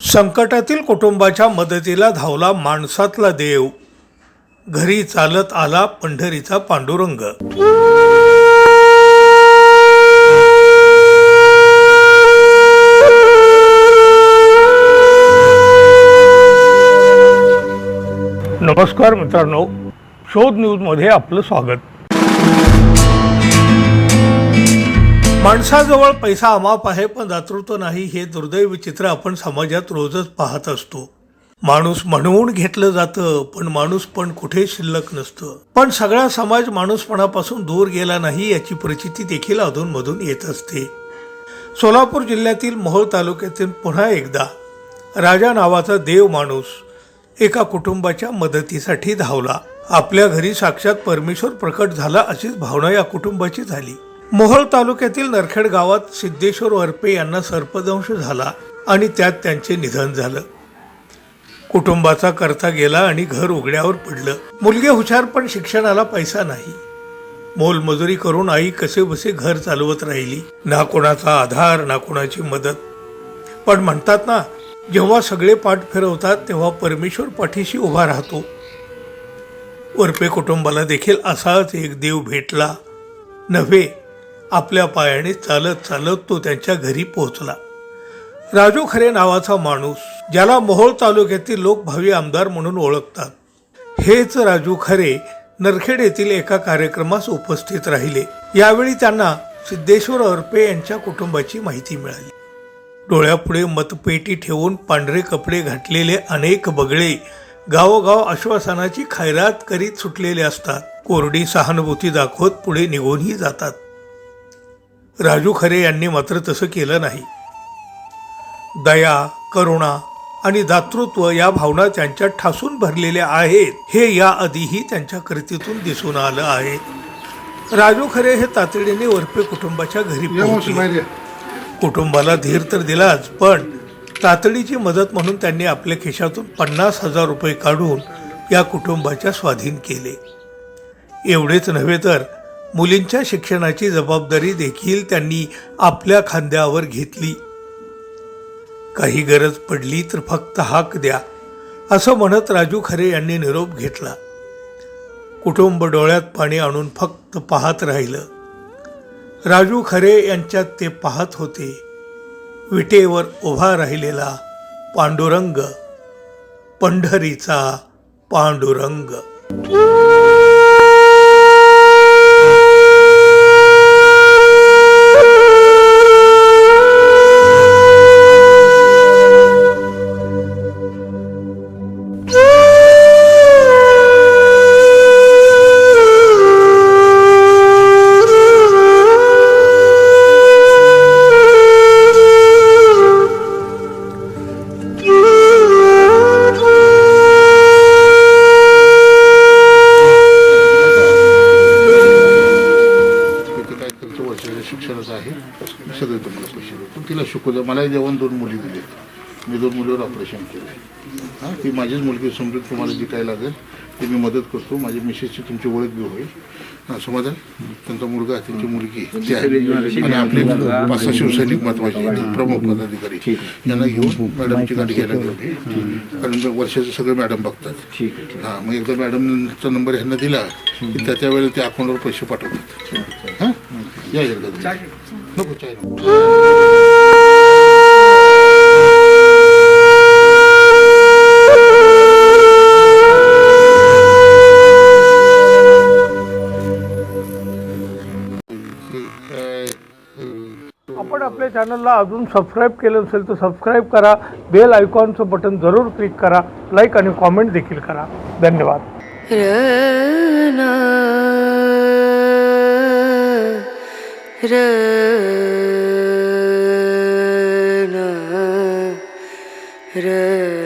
संकटातील कुटुंबाच्या मदतीला धावला माणसातला देव. घरी चालत आला पंढरीचा पांडुरंग. नमस्कार मित्रांनो. शोध न्यूजमध्ये आपलं स्वागत. माणसाजवळ पैसा अमाप आहे पण दातृत्व नाही हे दुर्दैवी चित्र आपण समाजात रोजच पाहत असतो. माणूस म्हणवून घेतलं जातं पण माणूस पण कुठे शिल्लक नसतं. पण सगळा समाज माणूसपणापासून दूर गेला नाही याची परिस्थिती देखील अधूनमधून येत असते. सोलापूर जिल्ह्यातील मोहोळ तालुक्यातील पुन्हा एकदा राजा नावाचा देव माणूस एका कुटुंबाच्या मदतीसाठी धावला. आपल्या घरी साक्षात परमेश्वर प्रकट झाला अशीच भावना या कुटुंबाची झाली. मोहोळ तालुक्यातील नरखेड गावात सिद्धेश्वर वरपे यांना सर्पदंश झाला आणि त्यात त्यांचे निधन झालं. कुटुंबाचा करता गेला आणि घर उघड्यावर पडलं. मुलगे हुशार पण शिक्षणाला पैसा नाही. मोलमजुरी करून आई कसेबसे घर चालवत राहिली. ना कोणाचा आधार ना कोणाची मदत. पण म्हणतात ना जेव्हा सगळे पाठ फिरवतात तेव्हा परमेश्वर पाठीशी उभा राहतो. वरपे कुटुंबाला देखील असाच एक देव भेटला. नव्हे आपल्या पायाने चालत चालत तो त्यांच्या घरी पोहोचला. राजू खरे नावाचा माणूस ज्याला मोहोळ तालुक्यातील लोक भावी आमदार म्हणून ओळखतात. हेच राजू खरे नरखेड येथील एका कार्यक्रमास उपस्थित राहिले. यावेळी त्यांना सिद्धेश्वर अरपे यांच्या कुटुंबाची माहिती मिळाली. डोळ्यापुढे मतपेटी ठेवून पांढरे कपडे घातलेले अनेक बगळे गावोगाव आश्वासनाची खैरात करीत सुटलेले असतात. कोरडी सहानुभूती दाखवत पुढे निघूनही जातात. राजू खरे यांनी मात्र तसं केलं नाही. दया करुणा आणि दातृत्व या भावना त्यांच्यात ठासून भरलेल्या आहेत हे या आधीही त्यांच्या कृतीतून दिसून आलं आहे. राजू खरे हे तातडीने वरपे कुटुंबाच्या घरी पोहोचले. कुटुंबाला धीर तर दिलाच पण तातडीची मदत म्हणून त्यांनी आपल्या खिशातून पन्नास हजार रुपये काढून या कुटुंबाच्या स्वाधीन केले. एवढेच नव्हे तर मुलींच्या शिक्षणाची जबाबदारी देखील त्यांनी आपल्या खांद्यावर घेतली. काही गरज पडली तर फक्त हाक द्या असं म्हणत राजू खरे यांनी निरोप घेतला. कुटुंब डोळ्यात पाणी आणून फक्त पाहत राहिलं. राजू खरे यांच्यात ते पाहत होते. विटेवर उभा राहिलेला पांडुरंग पंढरीचा पांडुरंग. सगळे तुम्हाला पैसे देतो तिला शिकवलं मला जेवण दोन मुली दिलेत मी दोन मुलीवर ऑपरेशन केलं. हां ती माझीच मुलगी समजून तुम्हाला जी काय लागेल ती मी मदत करतो. माझी मिसेसची तुमची ओळख बी होईल. हां समाधान. त्यांचा मुलगा त्यांची मुलगी ती आहे. आणि आपले पाच सहा शिवसैनिक महत्त्वाचे प्रमुख पदाधिकारी. यांना घेऊन मॅडमची गाडी घ्यायला गेली. कारण वर्षाचं सगळं मॅडम बघतात. हां मग एकदा मॅडमचा नंबर ह्यांना दिला की त्या त्या वेळेला ते अकाउंटवर पैसे पाठवतात. हां? या एकदा आपण आपल्या चॅनलला अजून सबस्क्राईब केलं नसेल तर सबस्क्राईब करा. बेल आयकॉनचं बटन जरूर क्लिक करा. लाईक आणि कॉमेंट देखील करा. धन्यवाद. রে রে